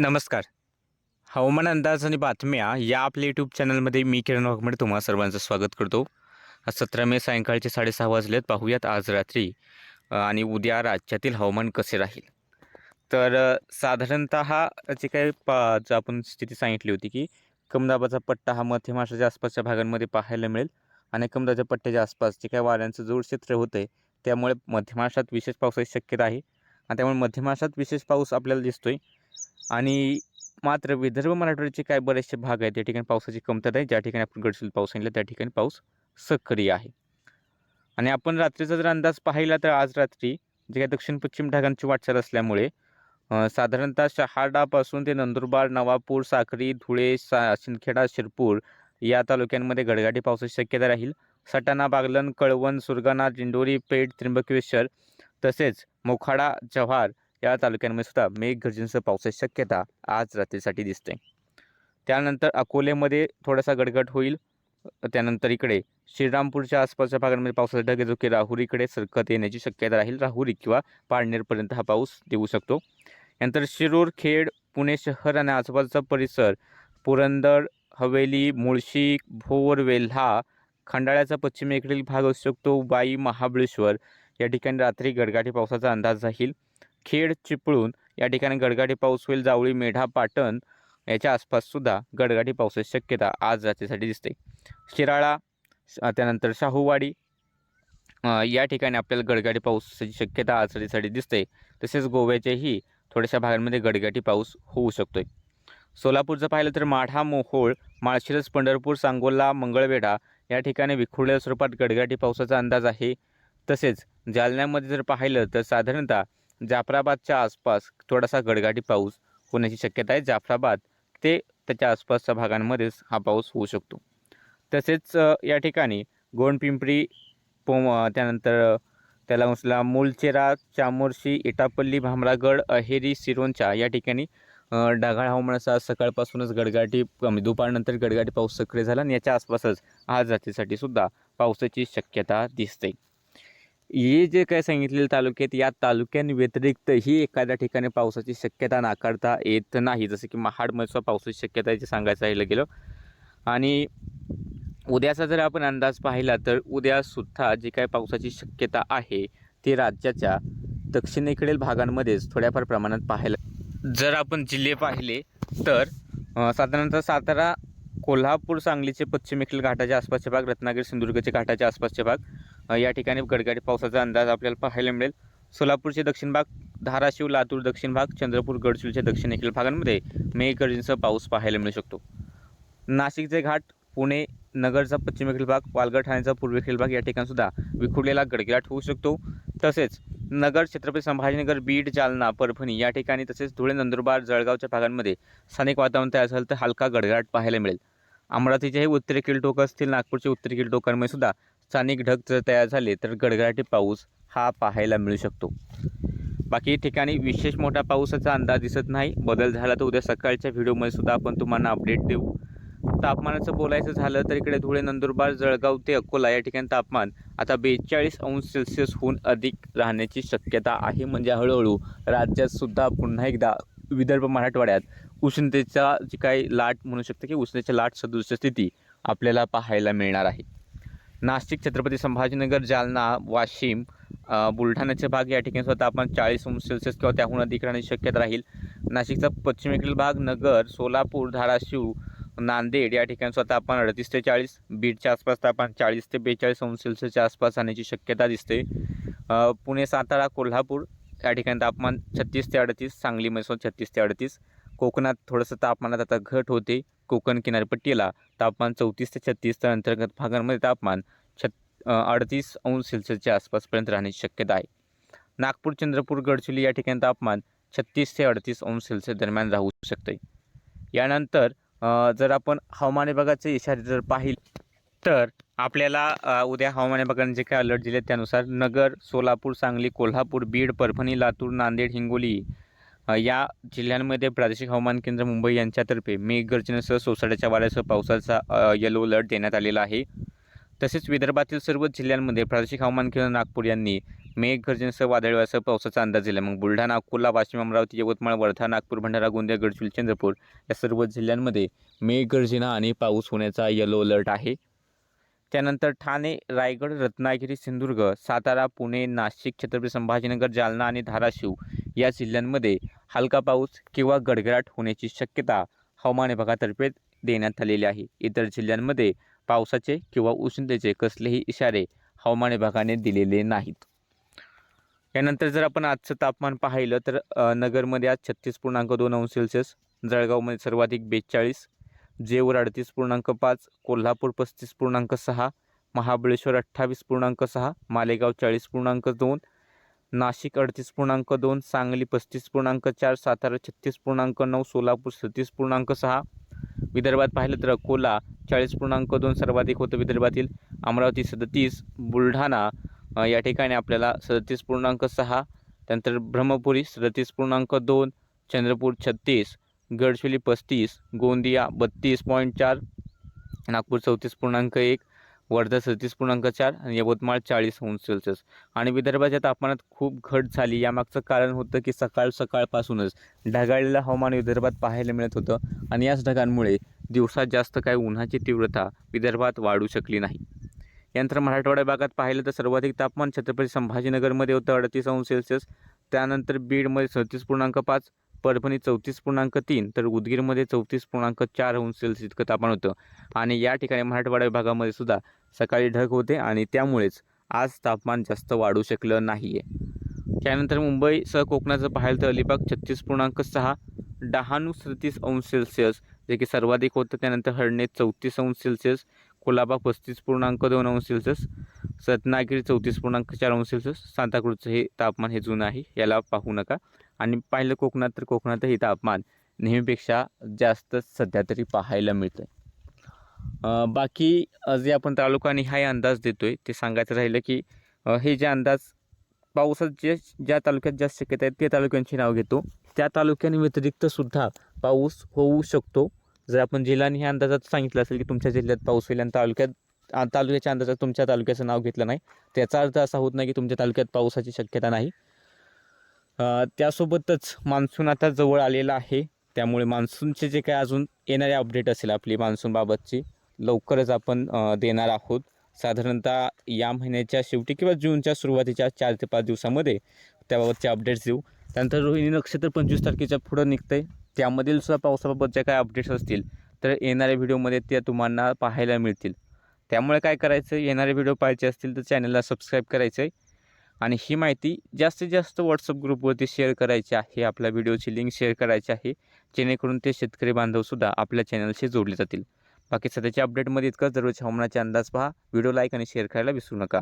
नमस्कार. हवामान अंदाज आणि बातम्या या आपल्या यूट्यूब चॅनलमध्ये मी किरण वाघमडे तुम्हा सर्वांचं स्वागत करतो. सतरा मे सायंकाळचे साडेसहा वाजलेत. पाहूयात आज रात्री आणि उद्या राज्यातील हवामान कसे राहील? तर साधारणतः जे काही पा आपण स्थिती सांगितली होती की कमदाबाचा पट्टा हा मध्य महाराष्ट्राच्या आसपासच्या भागांमध्ये पाहायला मिळेल आणि कमदाच्या पट्ट्याच्या आसपास जे काही वाऱ्यांचं जोड क्षेत्र होतं आहे त्यामुळे मध्य महाराष्ट्रात विशेष पावसाची शक्यता आहे. आणि त्यामुळे मध्य महाराष्ट्रात विशेष पाऊस आपल्याला दिसतोय. आणि मात्र विदर्भ मराठवाड्याचे काय बरेचसे भाग आहेत त्या ठिकाणी पावसाची कमतरता आहे. ज्या ठिकाणी आपण गडचिल पाऊस आणला त्या ठिकाणी पाऊस सक्रिय आहे. आणि आपण रात्रीचा जर अंदाज पाहिला तर आज रात्री जे काही दक्षिण पश्चिम ढगांची वाटचाल असल्यामुळे साधारणतः शहाडापासून ते नंदुरबार नवापूर साक्री धुळे सा शिंदखेडा शिरपूर या तालुक्यांमध्ये गडगाटी पावसाची शक्यता राहील. सटाणा बागलन कळवण सुरगाणा दिंडोरी पेठ त्र्यंबकेश्वर तसेच मोखाडा जव्हार या तालुक्यांमध्ये सुद्धा मेघगर्जनेसह पावसाची शक्यता आज रात्रीसाठी दिसते. त्यानंतर अकोलेमध्ये थोडासा गडगड होईल. त्यानंतर इकडे श्रीरामपूरच्या आसपासच्या भागांमध्ये पावसाचे ढग की राहुरीकडे सरकत येण्याची शक्यता राहील. राहुरी किंवा पाळनेरपर्यंत हा पाऊस देऊ शकतो. यानंतर शिरूर खेड पुणे शहर आणि आजूबाजूचा परिसर पुरंदर हवेली मुळशी भोर वेल्हा खंडाळ्याचा पश्चिमेकडील भाग असू शकतो. वाई महाबळेश्वर या ठिकाणी रात्री गडगाठी पावसाचा अंदाज राहील. खेड चिपळूण या ठिकाणी गडगाडी पाऊस होईल जावळी मेढा पाटण याच्या आसपाससुद्धा गडगाडी पावसाची शक्यता आज रात्रीसाठी दिसते. शिराळा श- त्यानंतर शाहूवाडी या ठिकाणी आपल्याला गडगाडी पावसाची शक्यता आज रात्रीसाठी दिसते. तसेच गोव्याच्याही थोड्याशा भागांमध्ये गडगाटी पाऊस होऊ शकतोय. सोलापूरचं पाहिलं तर माढा मोहोळ माळशिरस पंढरपूर सांगोला मंगळवेढा या ठिकाणी विखुरलेल्या स्वरूपात गडगाटी पावसाचा अंदाज आहे. तसेच जालन्यामध्ये जर पाहिलं तर साधारणतः जाफराबादच्या आसपास थोडासा गडगाटी पाऊस होण्याची शक्यता आहे. जाफराबाद ते त्याच्या आसपासच्या भागांमध्येच हा पाऊस होऊ शकतो. तसेच या ठिकाणी गोंडपिंपरी पोम त्यानंतर त्याला उसला मूलचेरा चामोर्शी इटापल्ली भामरागड अहेरी सिरोंचा या ठिकाणी ढगाळ हवामानाचा सकाळपासूनच गडगाटी म्हणजे दुपारनंतर गडगाटी पाऊस सक्रिय झाला आणि याच्या आसपासच आज रात्रीसाठी सुद्धा पावसाची शक्यता दिसते. हे जे काय सांगितलेले तालुके आहेत या तालुक्यांव्यतिरिक्तही एखाद्या ठिकाणी पावसाची शक्यता नाकारता येत नाही. जसं की महाडमध्ये सुद्धा पावसाची शक्यता जे सांगायचं राहिलं गेलं आणि उद्याचा जर आपण अंदाज पाहिला तर उद्यासुद्धा जी काय पावसाची शक्यता आहे ती राज्याच्या दक्षिणेकडील भागांमध्येच थोड्याफार प्रमाणात पाहायला जर आपण जिल्हे पाहिले तर साधारणतः सातारा कोल्हापूर सांगलीचे पश्चिमेकडील घाटाच्या आसपासचे भाग रत्नागिरी सिंधुदुर्गचे घाटाच्या आसपासचे भाग या ठिकाणी गडगाडी पावसाचा अंदाज आपल्याला पाहायला मिळेल. सोलापूरचे दक्षिण भाग धाराशिव लातूर दक्षिण भाग चंद्रपूर गडचिरोलीच्या दक्षिणेकडील भागांमध्ये मेघगर्जनेसह पाऊस पाहायला मिळू शकतो. नाशिकचे घाट पुणे नगरचा पश्चिमेकडील भाग पालघर ठाण्याचा पूर्वेकडील भाग या ठिकाणीसुद्धा विखुरलेला गडगिराट होऊ शकतो. तसेच नगर छत्रपती संभाजीनगर बीड जालना परभणी या ठिकाणी तसेच धुळे नंदुरबार जळगावच्या भागांमध्ये स्थानिक वातावरण तयार झालं तर हलका गडगडाट पाहायला मिळेल. अमरावतीचे हे उत्तरेकडील टोकं असतील नागपूरचे उत्तरेकडील टोकांमध्ये सुद्धा स्थानिक ढग जर तयार झाले तर गडगडाटी पाऊस हा पाहायला मिळू शकतो. बाकी ठिकाणी विशेष मोठा पावसाचा अंदाज दिसत नाही. बदल झाला तर उद्या सकाळच्या व्हिडिओमध्ये सुद्धा आपण तुम्हाला अपडेट देऊ. तापमानाचं बोलायचं झालं तर इकडे धुळे नंदुरबार जळगाव ते अकोला या ठिकाणी तापमान आता बेचाळीस अंश सेल्सिअसहून अधिक राहण्याची शक्यता आहे. म्हणजे हळूहळू राज्यात सुद्धा पुन्हा एकदा विदर्भ मराठवाड्यात उष्णतेचा जी काही लाट म्हणू शकते की उष्णतेच्या लाट सदृश स्थिती आपल्याला पाहायला मिळणार आहे. नाशिक छत्रपती संभाजीनगर जालना वाशिम बुलढाण्याचे भाग या ठिकाणी सुद्धा तापमान चाळीस अंश सेल्सिअस किंवा त्याहून अधिक राहण्याची शक्यता राहील. नाशिकचा पश्चिमेकडील भाग नगर सोलापूर धाराशिव नांदेड या ठिकाणी स्वतः तापमान अडतीस ते चाळीस बीडच्या आसपास तापमान चाळीस ते बेचाळीस अंश सेल्सिअसच्या आसपास राहण्याची शक्यता दिसते. पुणे सातारा कोल्हापूर या ठिकाणी तापमान छत्तीस ते अडतीस सांगलीमध्ये सुद्धा छत्तीस ते अडतीस. कोकणात थोडंसं तापमानात आता घट होते. कोकण किनारपट्टीला तापमान चौतीस ते छत्तीस तर अंतर्गत भागांमध्ये तापमान छत अडतीस अंश सेल्सिअसच्या आसपासपर्यंत राहण्याची शक्यता आहे. नागपूर चंद्रपूर गडचिरोली या ठिकाणी तापमान छत्तीस ते अडतीस अंश सेल्सिअस दरम्यान राहू शकते यानंतर जर आपण हवामान विभागाचे इशारे जर पाहिले तर आपल्याला उद्या हवामान विभागाने जे काही अलर्ट दिले त्यानुसार नगर सोलापूर सांगली कोल्हापूर बीड परभणी लातूर नांदेड हिंगोली या जिल्ह्यांमध्ये प्रादेशिक हवामान केंद्र मुंबई यांच्यातर्फे मेघगर्जनेसह सोसाट्याच्या वाऱ्यासह पावसाचा येलो अलर्ट देण्यात आलेला आहे. तसेच विदर्भातील सर्व जिल्ह्यांमध्ये प्रादेशिक हवामान केंद्र नागपूर यांनी मेघगर्जनेसह वादळी वाऱ्यासह पावसाचा अंदाज दिला मग बुलढाणा अकोला वाशिम अमरावती यवतमाळ वर्धा नागपूर भंडारा गोंदिया गडचिरोली चंद्रपूर या सर्व जिल्ह्यांमध्ये मेघगर्जना आणि पाऊस होण्याचा येलो अलर्ट आहे. त्यानंतर ठाणे रायगड रत्नागिरी सिंधुदुर्ग सातारा पुणे नाशिक छत्रपती संभाजीनगर जालना आणि धाराशिव या जिल्ह्यांमध्ये हलका पाऊस किंवा गडगडाट होण्याची शक्यता हवामान विभागातर्फे देण्यात आलेली आहे. इतर जिल्ह्यांमध्ये पावसाचे किंवा उष्णतेचे कसलेही इशारे हवामान विभागाने दिलेले नाहीत. यानंतर जर आपण आजचं तापमान पाहिलं तर नगरमध्ये आज छत्तीस पूर्णांक दोन अंश सेल्सिअस जळगावमध्ये सर्वाधिक बेचाळीस जेऊर अडतीस पूर्णांक पाच कोल्हापूर पस्तीस पूर्णांक सहा महाबळेश्वर अठ्ठावीस पूर्णांक सहा मालेगाव चाळीस पूर्णांक दोन नाशिक अडतीस पूर्णांक दोन सांगली पस्तीस पूर्णांक चार सातारा छत्तीस पूर्णांक नऊ सोलापूर सतीस पूर्णांक सहा विदर्भात पाहिलं तर अकोला चाळीस पूर्णांक दोन सर्वाधिक होतं विदर्भातील अमरावती सदतीस बुलढाणा या ठिकाणी आपल्याला सदतीस पूर्णांक सहा त्यानंतर ब्रह्मपुरी सदतीस पूर्णांक दोन चंद्रपूर छत्तीस गडचिरोली पस्तीस गोंदिया बत्तीस पॉईंट चार नागपूर चौतीस पूर्णांक एक वर्धा सदतीस पूर्णांक चार आणि यवतमाळ चाळीस अंश सेल्सिअस. आणि विदर्भाच्या तापमानात खूप घट झाली. यामागचं कारण होतं की सकाळ सकाळपासूनच ढगाळलेलं हवामान विदर्भात पाहायला मिळत होतं आणि याच ढगांमुळे दिवसात जास्त काय उन्हाची तीव्रता विदर्भात वाढू शकली नाही. यानंतर मराठवाडा भागात पाहिलं तर सर्वाधिक तापमान छत्रपती संभाजीनगरमध्ये होतं अडतीस अंश सेल्सिअस. त्यानंतर बीडमध्ये सदतीस पूर्णांक पाच परभणी चौतीस पूर्णांक तीन तर उदगीरमध्ये चौतीस पूर्णांक चार अंश सेल्सिअस इतकं तापमान होतं. आणि या ठिकाणी मराठवाडा विभागामध्ये सुद्धा सकाळी ढग होते आणि त्यामुळेच आज तापमान जास्त वाढू शकलं नाही आहे त्यानंतर मुंबईसह कोकणाचं पाहिलं तर अलिबाग छत्तीस पूर्णांक सहा डहाणू सदतीस अंश सेल्सिअस जे की सर्वाधिक होतं. त्यानंतर हळणे चौतीस अंश सेल्सिअस कोल्हापूर पस्तीस पूर्णांक दोन अंश सेल्सिअस रत्नागिरी चौतीस पूर्णांक चार अंश सेल्सिअस सांताक्रूजचं हे तापमान हे जुनं आहे याला पाहू नका. आणि पाहिलं कोकणात तर कोकणातही तापमान नेहमीपेक्षा जास्त सध्या तरी पाहायला मिळतं आहे बाकी जे आपण तालुकानिहाय अंदाज देतो आहे ते सांगायचं राहिलं की हे जे अंदाज पावसात जे ज्या तालुक्यात जास्त शक्यता आहेत त्या तालुक्यांची नाव घेतो. त्या तालुक्यांव्यतिरिक्तसुद्धा पाऊस होऊ शकतो. जर आपण जिल्ह्याने ह्या अंदाजात सांगितलं असेल की तुमच्या जिल्ह्यात पाऊस होईल आणि तालुक्यात तालुक्याच्या अंदाजात तुमच्या तालुक्याचं नाव घेतलं नाही त्याचा अर्थ असा होत नाही की तुमच्या तालुक्यात पावसाची शक्यता नाही. त्यासोबतच मान्सून आता जवळ आलेला आहे. त्यामुळे मान्सूनचे जे काय अजून येणारे अपडेट असेल आपली मान्सूनबाबतची लवकरच आपण देणार आहोत. साधारणतः या महिन्याच्या शेवटी किंवा जूनच्या सुरुवातीच्या चार ते पाच दिवसामध्ये त्याबाबतचे अपडेट्स देऊ. त्यानंतर रोहिणी नक्षत्र पंचवीस तारखेच्या पुढं निघतं आहे त्यामधील सुद्धा पावसाबाबत ज्या काय अपडेट्स असतील तर येणाऱ्या व्हिडिओमध्ये त्या तुम्हाला पाहायला मिळतील. त्यामुळे काय करायचं येणारे व्हिडिओ पाहायचे असतील तर चॅनलला सबस्क्राईब करायचं आहे आणि ही माहिती जास्तीत जास्त व्हॉट्सअप ग्रुपवरती शेअर करायची आहे आपल्या व्हिडिओची लिंक शेअर करायची आहे जेणेकरून ते शेतकरी बांधवसुद्धा आपल्या चॅनलशी जोडले जातील. बाकी सध्याच्या अपडेटमध्ये इतकंच. दररोज हवामानाचे अंदाज पहा. व्हिडिओ लाईक आणि शेअर करायला विसरू नका.